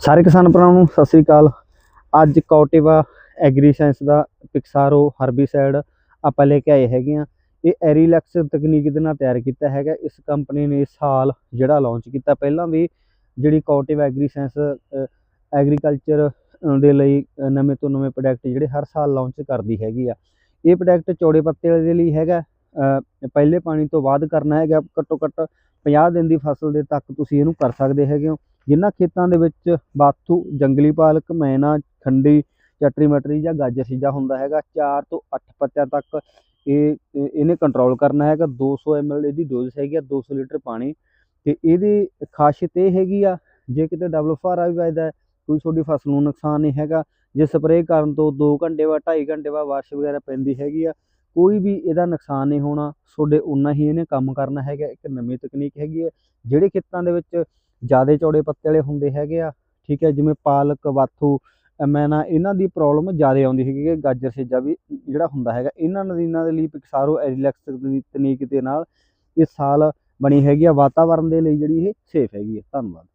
ਸਾਰੇ ਕਿਸਾਨ ਭਰਾਵਾਂ ਨੂੰ ਸਤਿ ਸ੍ਰੀ ਅਕਾਲ। ਅੱਜ ਕੌਟਿਵਾ ਐਗਰੀ ਸਾਇੰਸ ਦਾ ਪਿਕਸਾਰੋ ਹਰਬੀਸਾਈਡ ਆਪਾਂ ਲੈ ਕੇ ਆਏ ਹੈਗੇ ਆ ਇਹ ਐਰੀਲੈਕਸ ਤਕਨੀਕ ਦੇ ਨਾਲ ਤਿਆਰ ਕੀਤਾ ਹੈਗਾ। ਇਸ ਕੰਪਨੀ ਨੇ ਇਸ ਸਾਲ ਜਿਹੜਾ ਲਾਂਚ ਕੀਤਾ। ਪਹਿਲਾਂ ਵੀ ਜਿਹੜੀ ਕੌਟਿਵਾ ਐਗਰੀ ਸਾਇੰਸ ਐਗਰੀਕਲਚਰ ਦੇ ਲਈ ਨਵੇਂ ਤੋਂ ਨਵੇਂ ਪ੍ਰੋਡਕਟ ਜਿਹੜੇ ਹਰ ਸਾਲ ਲਾਂਚ ਕਰਦੀ ਹੈਗੀ ਆ। ਇਹ ਪ੍ਰੋਡਕਟ ਚੌੜੇ ਪੱਤੇ ਵਾਲੇ ਦੇ ਲਈ ਹੈਗਾ। ਪਹਿਲੇ ਪਾਣੀ ਤੋਂ ਬਾਅਦ ਕਰਨਾ ਹੈਗਾ। ਘੱਟੋ ਘੱਟ 50 ਦਿਨ ਦੀ ਫਸਲ ਦੇ ਤੱਕ ਤੁਸੀਂ ਇਹਨੂੰ ਕਰ ਸਕਦੇ ਹੈਗੇ ਹੋ। ਜਿਨ੍ਹਾਂ ਖੇਤਾਂ ਦੇ ਵਿੱਚ ਬਾਥੂ, ਜੰਗਲੀ ਪਾਲਕ, ਮੈਨਾ, ਖੰਡੀ, ਚਟਰੀ ਮਟਰੀ ਜਾਂ ਗਾਜਰ ਸੀਜਾ ਹੁੰਦਾ ਹੈਗਾ 4 ਤੋਂ 8 ਪੱਤਿਆਂ ਤੱਕ ਇਹ ਇਹਨੇ ਕੰਟਰੋਲ ਕਰਨਾ ਹੈਗਾ। 200 ml ਇਹਦੀ ਡੋਜ਼ ਹੈਗੀ ਆ 200 ਲੀਟਰ ਪਾਣੀ। ਤੇ ਇਹਦੀ ਖਾਸੀਅਤ ਇਹ ਹੈਗੀ ਆ, ਜੇ ਕਿਤੇ ਡਬਲ ਫਾਰਾ ਵੀ ਵੱਜਦਾ ਕੋਈ ਤੁਹਾਡੀ ਫਸਲ ਨੂੰ ਨੁਕਸਾਨ ਨਹੀਂ ਹੈਗਾ। ਜੇ ਸਪਰੇਅ ਕਰਨ ਤੋਂ 2 ਘੰਟੇ ਬਾਅਦ 2.5 ਘੰਟੇ ਬਾਅਦ ਬਾਰਿਸ਼ ਵਗੈਰਾ ਪੈਂਦੀ ਹੈਗੀ ਆ, ਕੋਈ ਵੀ ਇਹਦਾ ਨੁਕਸਾਨ ਨਹੀਂ ਹੋਣਾ। ਤੁਹਾਡੇ ਉਨਾ ਹੀ ਇਹਨੇ ਕੰਮ ਕਰਨਾ ਹੈਗਾ, ਇੱਕ ਨਵੀਂ ਤਕਨੀਕ ਹੈਗੀ ਹੈ ਜਿਹੜੇ ਖੇਤਾਂ ਦੇ ਵਿੱਚ ਜਿਆਦੇ ਚੌੜੇ ਪੱਤੇ ਵਾਲੇ ਹੁੰਦੇ ਹੈਗੇ ਆ, ਠੀਕ ਹੈ, ਜਿਵੇਂ ਪਾਲਕ ਬਾਥੂ ਮੈਨਾ ਇਹਨਾਂ ਦੀ ਪ੍ਰੋਬਲਮ ਜ਼ਿਆਦਾ ਆਉਂਦੀ ਹੈਗੀ ਕਿ ਗਾਜਰ ਸੇਜਾ ਵੀ ਜਿਹੜਾ ਹੁੰਦਾ ਹੈਗਾ, ਇਹਨਾਂ ਨਦੀਨਾਂ ਦੇ ਲਈ ਪਿਕਸਾਰੋ ਐਰੀਲੈਕਸ ਦੀ ਤਕਨੀਕ ਦੇ ਨਾਲ ਇਸ ਸਾਲ ਬਣੀ ਹੈਗੀ ਆ ਵਾਤਾਵਰਣ ਦੇ ਲਈ ਜਿਹੜੀ ਇਹ ਸੇਫ ਹੈਗੀ ਹੈ, ਧੰਨਵਾਦ।